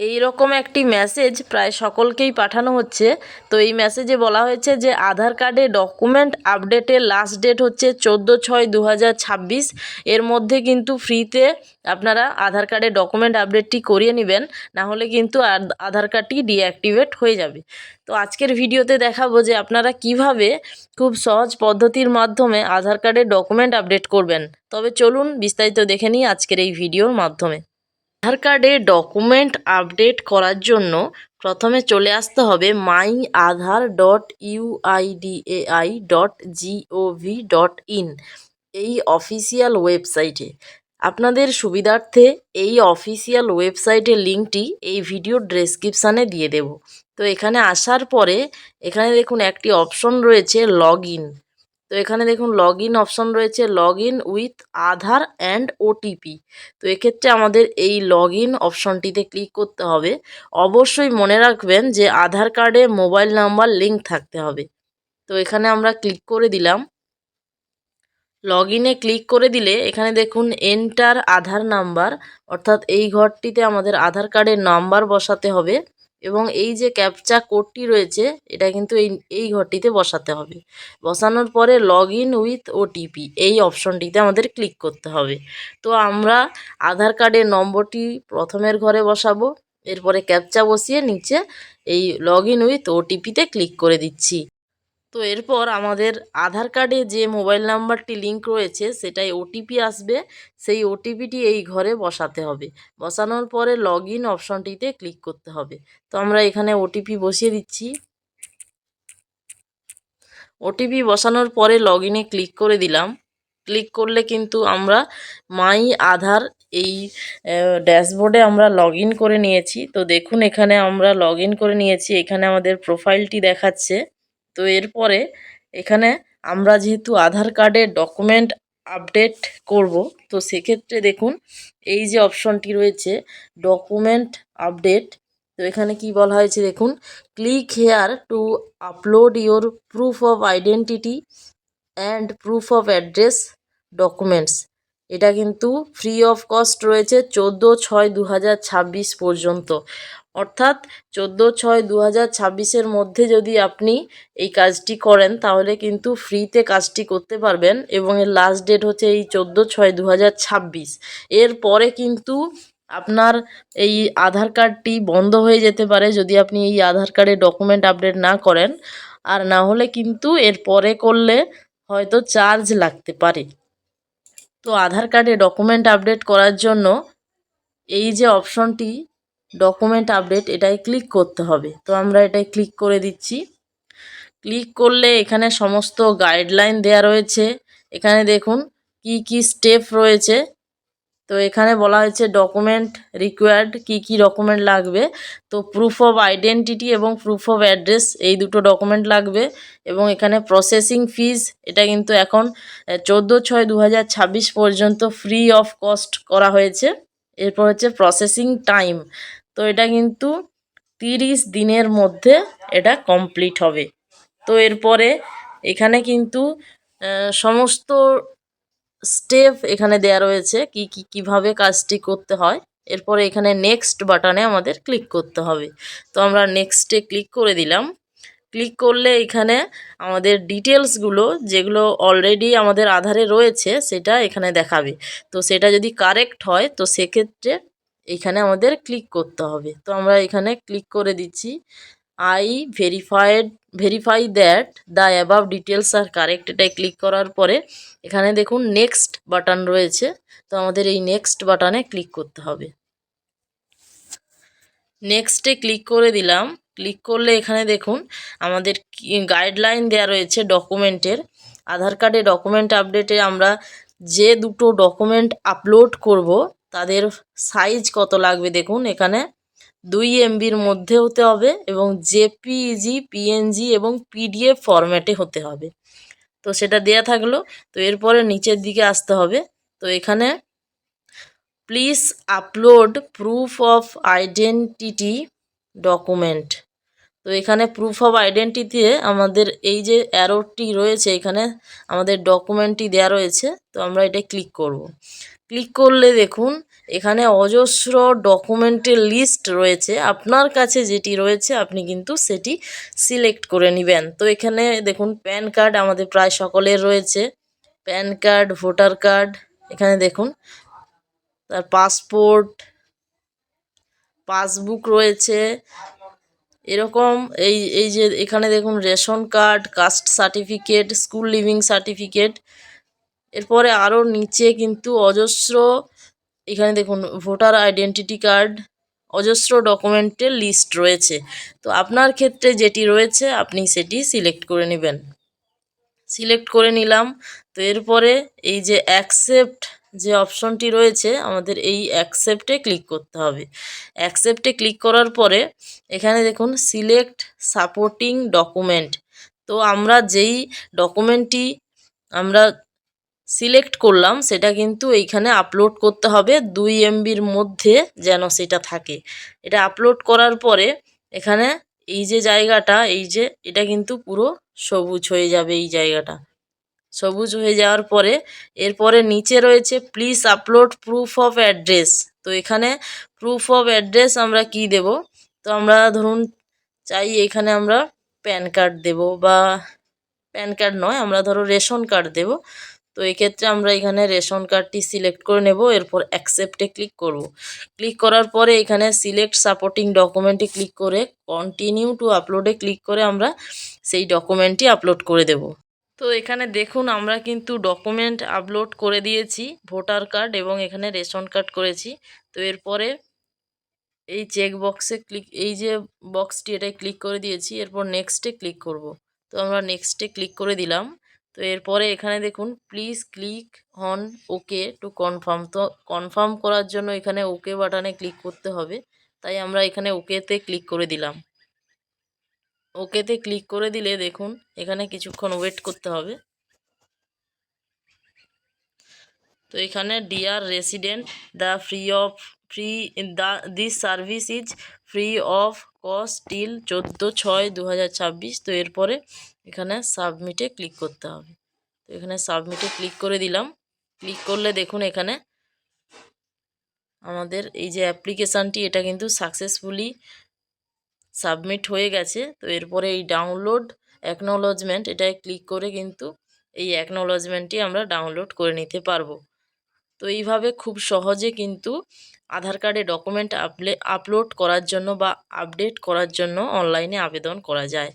এই রকম একটি মেসেজ প্রায় সকলকেই পাঠানো হচ্ছে। তো এই মেসেজে বলা হয়েছে যে, আধার কার্ডে ডকুমেন্ট আপডেটের লাস্ট ডেট হচ্ছে চোদ্দ ছয় দু এর মধ্যে কিন্তু ফ্রিতে আপনারা আধার কার্ডে ডকুমেন্ট আপডেটটি করিয়ে নেবেন, না হলে কিন্তু আধার কার্ডটি ডিঅ্যাক্টিভেট হয়ে যাবে। তো আজকের ভিডিওতে দেখাবো যে, আপনারা কীভাবে খুব সহজ পদ্ধতির মাধ্যমে আধার কার্ডের ডকুমেন্ট আপডেট করবেন। তবে চলুন বিস্তারিত দেখে নিই আজকের এই ভিডিওর মাধ্যমে। আধার কার্ডে ডকুমেন্ট আপডেট করার জন্য প্রথমে চলে আসতে হবে my Aadhaar dot UIDAI dot GOV dot in, এই অফিসিয়াল ওয়েবসাইটে। আপনাদের সুবিধার্থে এই অফিসিয়াল ওয়েবসাইটের লিঙ্কটি এই ভিডিও ডেসক্রিপশানে দিয়ে দেব। তো এখানে আসার পরে এখানে দেখুন একটি অপশন রয়েছে লগ ইন। তো এখানে দেখুন লগ ইন অপশন রয়েছে log in with Aadhaar and OTP তো এক্ষেত্রে আমাদের এই লগ ইন অপশনটিতে ক্লিক করতে হবে। অবশ্যই মনে রাখবেন যে আধার কার্ডে মোবাইল নাম্বার লিঙ্ক থাকতে হবে। তো এখানে আমরা ক্লিক করে দিলাম। লগ ইনে ক্লিক করে দিলে এখানে দেখুন এন্টার আধার নাম্বার অর্থাৎ এই ঘরটিতে আমাদের আধার কার্ডের নাম্বার বসাতে হবে। এবং এই যে ক্যাপচা কোডটি রয়েছে, এটা কিন্তু এই এই ঘরটিতে বসাতে হবে। বসানোর পরে লগ ইন উইথ ওটিপি এই অপশনটিতে আমাদের ক্লিক করতে হবে। তো আমরা আধার কার্ডের নম্বরটি প্রথমের ঘরে বসাবো, এরপরে ক্যাপচা বসিয়ে নিচে এই লগ ইন উইথ ওটিপিতে ক্লিক করে দিচ্ছি। তো এরপর আমাদের আধার কার্ডে যে মোবাইল নাম্বারটি লিঙ্ক রয়েছে, সেটাই ওটিপি আসবে। সেই ওটিপিটি এই ঘরে বসাতে হবে। বসানোর পরে লগ ইন অপশনটিতে ক্লিক করতে হবে। তো আমরা এখানে ওটিপি বসিয়ে দিচ্ছি। ওটিপি বসানোর পরে লগ ইনে ক্লিক করে দিলাম। ক্লিক করলে কিন্তু আমরা মাই আধার এই ড্যাশবোর্ডে আমরা লগ করে নিয়েছি। তো দেখুন এখানে আমরা লগ করে নিয়েছি। এখানে আমাদের প্রোফাইলটি দেখাচ্ছে। তো এরপরে এখানে আমরা যেহেতু আধার কার্ডের ডকুমেন্ট আপডেট করব, তো সেক্ষেত্রে দেখুন এই যে অপশনটি রয়েছে ডকুমেন্ট আপডেট তো এখানে কি বলা হয়েছে দেখুন click here to upload your proof of identity and proof of address documents এটা কিন্তু ফ্রি অফ কস্ট রয়েছে চোদ্দ ছয় দু হাজার ছাব্বিশ পর্যন্ত। অর্থাৎ চোদ্দ ছয় দু হাজার ছাব্বিশের মধ্যে যদি আপনি এই কাজটি করেন, তাহলে কিন্তু ফ্রিতে কাজটি করতে পারবেন এবং এর লাস্ট ডেট হচ্ছে এই চোদ্দ ছয় দু হাজার ছাব্বিশ এরপরে কিন্তু আপনার এই আধার কার্ডটি বন্ধ হয়ে যেতে পারে যদি আপনি এই আধার কার্ডে ডকুমেন্ট আপডেট না করেন। আর না হলে কিন্তু এর পরে করলে হয়তো চার্জ লাগতে পারে। তো আধার কার্ডে ডকুমেন্ট আপডেট করার জন্য এই যে অপশনটি ডকুমেন্ট আপডেট এটাই ক্লিক করতে হবে। তো আমরা এটাই ক্লিক করে দিচ্ছি। ক্লিক করলে এখানে সমস্ত গাইডলাইন দেয়া রয়েছে। এখানে দেখুন কি কি স্টেপ রয়েছে। তো এখানে বলা হয়েছে ডকুমেন্ট রিকোয়ার্ড কি কি ডকুমেন্ট লাগবে। তো প্রুফ অফ আইডেন্টিটি এবং প্রুফ অফ অ্যাড্রেস এই দুটো ডকুমেন্ট লাগবে এবং এখানে প্রসেসিং ফিজ এটা কিন্তু এখন চোদ্দ ছয় দু পর্যন্ত ফ্রি অফ কস্ট করা হয়েছে। এরপর হচ্ছে প্রসেসিং টাইম তো এটা কিন্তু তিরিশ দিনের মধ্যে এটা কমপ্লিট হবে। তো এরপরে এখানে কিন্তু সমস্ত স্টেপ এখানে দেয়া রয়েছে কি কি, কীভাবে কাজটি করতে হয়। এরপরে এখানে নেক্সট বাটনে আমাদের ক্লিক করতে হবে। তো আমরা নেক্সটে ক্লিক করে দিলাম। ক্লিক করলে এখানে আমাদের ডিটেলসগুলো যেগুলো অলরেডি আমাদের আধারে রয়েছে সেটা এখানে দেখাবে। তো সেটা যদি কারেক্ট হয়, তো সেক্ষেত্রে এখানে আমাদের ক্লিক করতে হবে। তো আমরা এখানে ক্লিক করে দিচ্ছি। I verified verify that the above details are correct এটাই ক্লিক করার পরে এখানে দেখুন নেক্সট বাটন রয়েছে। তো আমাদের এই নেক্সট বাটনে ক্লিক করতে হবে। নেক্সটে ক্লিক করে দিলাম। ক্লিক করলে এখানে দেখুন আমাদের গাইডলাইন দেওয়া রয়েছে ডকুমেন্টের আধার কার্ডে ডকুমেন্ট আপডেটে আমরা যে দুটো ডকুমেন্ট আপলোড করব, তাদের সাইজ কত লাগবে দেখুন এখানে। দুই এমবির মধ্যে হতে হবে এবং জেপিইজি পিএনজি এবং পিডিএফ ফরম্যাটে হতে হবে। তো সেটা দেয়া থাকল। তো এরপরে নিচের দিকে আসতে হবে। তো এখানে please upload proof of identity document তো এখানে প্রুফ অফ আইডেন্টিটিতে আমাদের এই যে অ্যারোটি রয়েছে, এখানে আমাদের ডকুমেন্টটি দেয়া রয়েছে, তো আমরা এটা ক্লিক করব। ক্লিক করলে দেখুন, এখানে অজস্র ডকুমেন্টের লিস্ট রয়েছে। আপনার কাছে যেটি রয়েছে, আপনি কিন্তু সেটি সিলেক্ট করে নেবেন। তো এখানে দেখুন প্যান কার্ড আমাদের প্রায় সকলের রয়েছে। প্যান কার্ড ভোটার কার্ড এখানে দেখুন, তার পাসপোর্ট পাসবুক রয়েছে এরকম, এই এই যে এখানে দেখুন ration card, caste certificate, school leaving certificate. এরপরে আরও নিচে কিন্তু অজস্র, এখানে দেখুন ভোটার আইডেন্টিটি কার্ড, অজস্র ডকুমেন্টের লিস্ট রয়েছে। তো আপনার ক্ষেত্রে যেটি রয়েছে, আপনি সেটি সিলেক্ট করে নেবেন। সিলেক্ট করে নিলাম। তো এরপরে এই যে অ্যাকসেপ্ট যে অপশনটি রয়েছে, আমাদের এই অ্যাকসেপ্টে ক্লিক করতে হবে। অ্যাকসেপ্টে ক্লিক করার পরে, এখানে দেখুন সিলেক্ট সাপোর্টিং ডকুমেন্ট তো আমরা যেই ডকুমেন্টটি আমরা সিলেক্ট করলাম, সেটা কিন্তু এইখানে আপলোড করতে হবে। দুই এমবির মধ্যে যেন সেটা থাকে। এটা আপলোড করার পরে, এখানে এই যে জায়গাটা, এই যে, এটা কিন্তু পুরো সবুজ হয়ে যাবে এই জায়গাটা। সবুজ হয়ে যাওয়ার পরে, এরপরে নিচে রয়েছে please upload proof of address তো এখানে প্রুফ অফ অ্যাড্রেস আমরা কি দেব? তো আমরা ধরুন চাই এখানে আমরা প্যান কার্ড দেব বা প্যান কার্ড নয়, আমরা ধরো রেশন কার্ড দেব। তো এক্ষেত্রে আমরা এখানে রেশন কার্ডটি সিলেক্ট করে নেব, এরপর অ্যাকসেপ্টে ক্লিক করব। ক্লিক করার পরে এখানে সিলেক্ট সাপোর্টিং ডকুমেন্টে ক্লিক করে কন্টিনিউ টু আপলোডে ক্লিক করে আমরা সেই ডকুমেন্টটি আপলোড করে দেব। তো এখানে দেখুন, আমরা কিন্তু ডকুমেন্ট আপলোড করে দিয়েছি ভোটার কার্ড এবং এখানে রেশন কার্ড করেছি। তো এরপরে এই চেক বক্সে ক্লিক এই যে বক্সটি এটাই ক্লিক করে দিয়েছি, এরপর নেক্সটে ক্লিক করব। তো আমরা নেক্সটে ক্লিক করে দিলাম। তো এরপরে এখানে দেখুন please click on okay to confirm তো কনফার্ম করার জন্য এখানে ওকে বাটনে ক্লিক করতে হবে। তাই আমরা এখানে ওকেতে ক্লিক করে দিলাম। ওকেতে ক্লিক করে দিলে দেখুন, এখানে কিছুক্ষণ ওয়েট করতে হবে। তো এখানে dear resident the free of free the this service is free of cost till চোদ্দ ছয় দু তো এরপরে এখানে সাবমিটে ক্লিক করতে হবে। তো এখানে সাবমিটে ক্লিক করে দিলাম। ক্লিক করলে দেখুন এখানে আমাদের এই যে অ্যাপ্লিকেশানটি, এটা কিন্তু সাকসেসফুলি সাবমিট হয়ে গেছে। তো এরপরে এই ডাউনলোড অ্যাকনোলজমেন্ট এটায় ক্লিক করে কিন্তু এই অ্যাকনোলজমেন্টটি আমরা ডাউনলোড করে নিতে পারব। তো এইভাবে খুব সহজে কিন্তু আধার কার্ডে ডকুমেন্ট আপলে আপলোড করার জন্য বা আপডেট করার জন্য অনলাইনে আবেদন করা যায়।